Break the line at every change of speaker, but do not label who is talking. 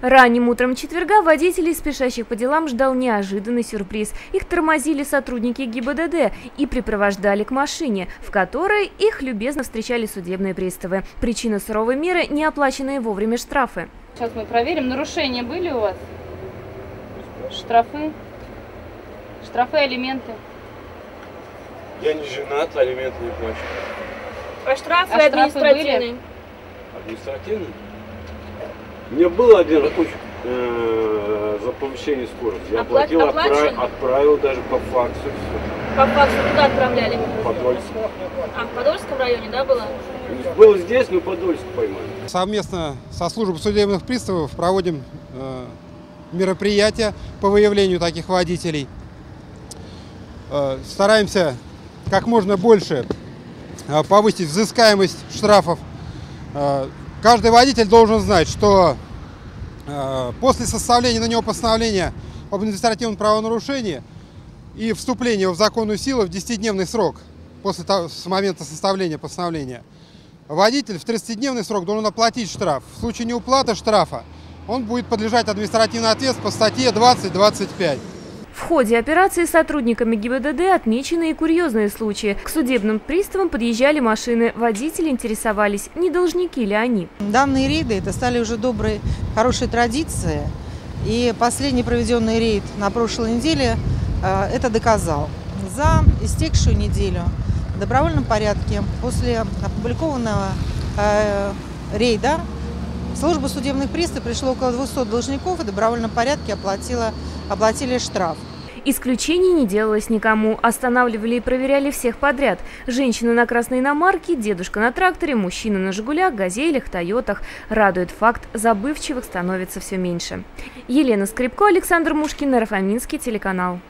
Ранним утром четверга водителей, спешащих по делам, ждал неожиданный сюрприз. Их тормозили сотрудники ГИБДД и припровождали к машине, в которой их любезно встречали судебные приставы. Причина суровой меры – неоплаченные вовремя штрафы.
Сейчас мы проверим, нарушения были у вас? Штрафы? Штрафы, алименты?
Я не женат, алименты не плачу.
А штрафы
А штрафы
административные?
Меня был один очень э, за повышение скорости. Я
Опла-
оплатил, отправ-
оплачено?
отправил даже по факсу все.
По факсу куда отправляли?
Подольск.
А, в Подольском районе, да, было?
Был здесь, но Подольск поймали.
Совместно со службой судебных приставов проводим э, мероприятия по выявлению таких водителей. Э, стараемся как можно больше э, повысить взыскаемость штрафов. Э, каждый водитель должен знать, что э, после составления на него постановления об административном правонарушении и вступления в законную силу в 10-дневный срок после того, с момента составления постановления Водитель в 30-дневный срок должен оплатить штраф. В случае неуплаты штрафа он будет подлежать административной ответственности по статье 20.25.
В ходе операции сотрудниками ГИБДД отмечены и курьезные случаи. К судебным приставам подъезжали машины. Водители интересовались, не должники ли они.
Данные рейды это стали уже доброй, хорошей традицией. И последний проведенный рейд на прошлой неделе э, это доказал. За истекшую неделю в добровольном порядке после опубликованного э, рейда в службу судебных приставов пришло около 200 должников и в добровольном порядке оплатила, оплатили штраф.
Исключений не делалось никому. Останавливали и проверяли всех подряд. Женщина на красной иномарке, дедушка на тракторе, мужчина на «Жигулях», «Газелях», «Тойотах». Радует факт, забывчивых становится все меньше. Елена Скрипко, Александр Мушкин, Рафаминский телеканал.